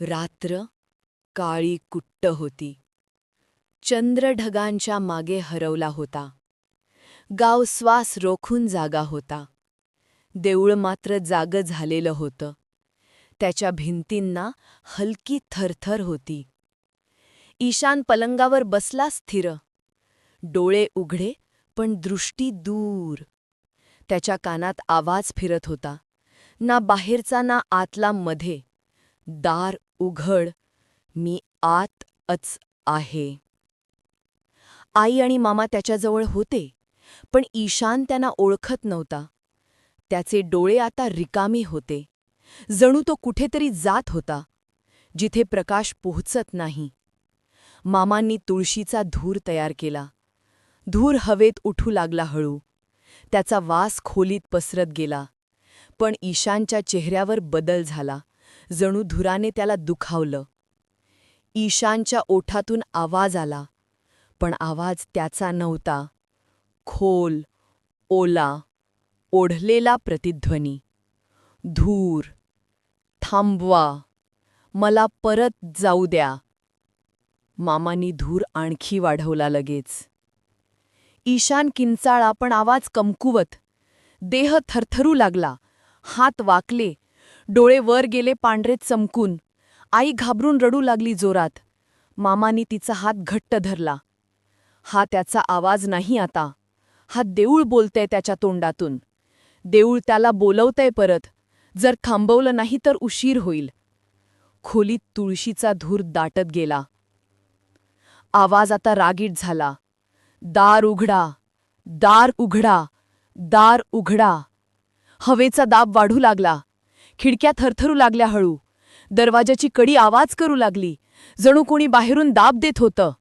रात्र काळी कुट्ट होती. चंद्र ढगांच्या मागे हरवला होता. गाव श्वास रोखून जागा होता. देऊळ मात्र जाग झालेलं होतं. त्याच्या भिंतींना हलकी थरथर होती. ईशान पलंगावर बसला स्थिर. डोळे उघडे पण दृष्टी दूर. त्याच्या कानात आवाज फिरत होता. ना बाहेरचा ना आतला मध्ये दार उघड. मी आत अच आहे. आई आणि मामा त्याच्याजवळ होते पण ईशान त्यांना ओळखत नव्हता. त्याचे डोळे आता रिकामी होते. जणू तो कुठेतरी जात होता जिथे प्रकाश पोहोचत नाही. मामांनी तुळशीचा धूर तयार केला. धूर हवेत उठू लागला हळू. त्याचा वास खोलीत पसरत गेला पण ईशानच्या चेहऱ्यावर बदल झाला. जणू धुराने त्याला दुखावलं. ईशानच्या ओठातून आवाज आला पण आवाज त्याचा नव्हता. खोल ओला ओढलेला प्रतिध्वनी. धूर थांबवा मला परत जाऊ द्या. मामानी धूर आणखी वाढवला लगेच. ईशान किंचाळा पण आवाज कमकुवत. देह थरथरू लागला. हात वाकले. डोळे वर गेले पांढरे चमकून. आई घाबरून रडू लागली जोरात. मामानी तिचा हात घट्ट धरला. हा त्याचा आवाज नाही आता. हा देऊळ बोलतय त्याच्या तोंडातून. देऊळ त्याला बोलवतय परत. जर थांबवलं नाही तर उशीर होईल. खोलीत तुळशीचा धूर दाटत गेला. आवाज आता रागीट झाला. दार उघडा. दार उघडा. दार उघडा. हवेचा दाब वाढू लागला. खिडक्या थरथरू लागल्या हळू. दरवाजाची कडी आवाज करू लागली. जणू कोणी बाहेरून दाब देत होतं.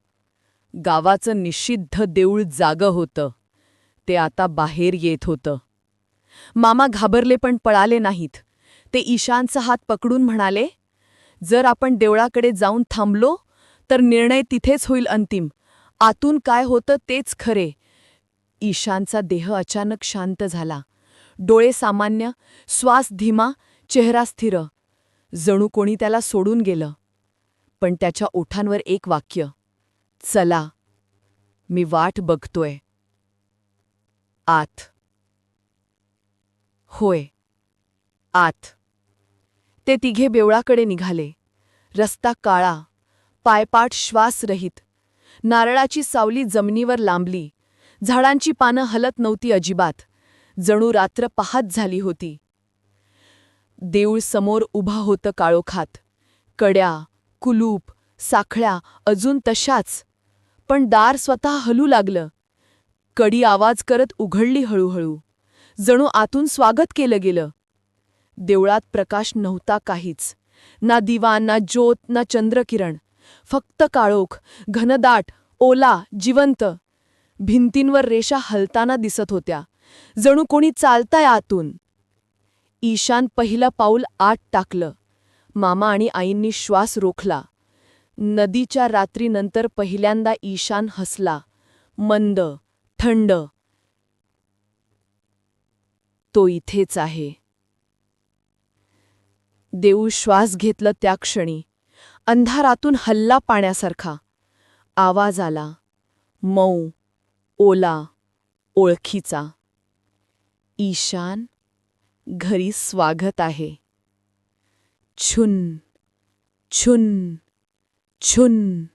गावाचं निषिद्ध देऊळ जागं होतं. ते आता बाहेर येत होतं. मामा घाबरले पण पळाले नाहीत. ते ईशानचा हात पकडून म्हणाले जर आपण देवळाकडे जाऊन थांबलो तर निर्णय तिथेच होईल अंतिम. आतून काय होतं तेच खरे. ईशानचा देह अचानक शांत झाला. डोळे सामान्य श्वास धीमा चेहरा स्थिर. जणू कोणी त्याला सोडून गेलं. पण त्याच्या ओठांवर एक वाक्य. चला. मी वाट बघतोय. आत. होय. आत. ते तिघे बेवळाकडे निघाले. रस्ता काळा. पायपाट श्वासरहित. नारळाची सावली जमिनीवर लांबली. झाडांची पानं हलत नव्हती अजिबात. जणू रात्र पाहत झाली होती. देऊळ समोर उभा होतं काळोखात कड्या कुलूप साखळ्या अजून तशाच. पण दार स्वतः हलू लागलं. कडी आवाज करत उघडली हळूहळू. जणू आतून स्वागत केलं गेलं. देवळात प्रकाश नव्हता काहीच. ना दिवा ना ज्योत ना चंद्रकिरण. फक्त काळोख घनदाट ओला जिवंत. भिंतींवर रेषा हलताना दिसत होत्या. जणू कोणी चालताय आतून. ईशान पहिलं पाऊल आत टाकलं. मामा आणि आईंनी श्वास रोखला. नदीच्या रात्रीनंतर पहिल्यांदा ईशान हसला. मंद थंड. तो इथेच आहे. देऊ श्वास घेतलं त्या क्षणी. अंधारातून हल्ला पाण्यासारखा. आवाज आला. मऊ ओला ओळखीचा. ईशान? घरी स्वागत आहे. छुन छुन छुन.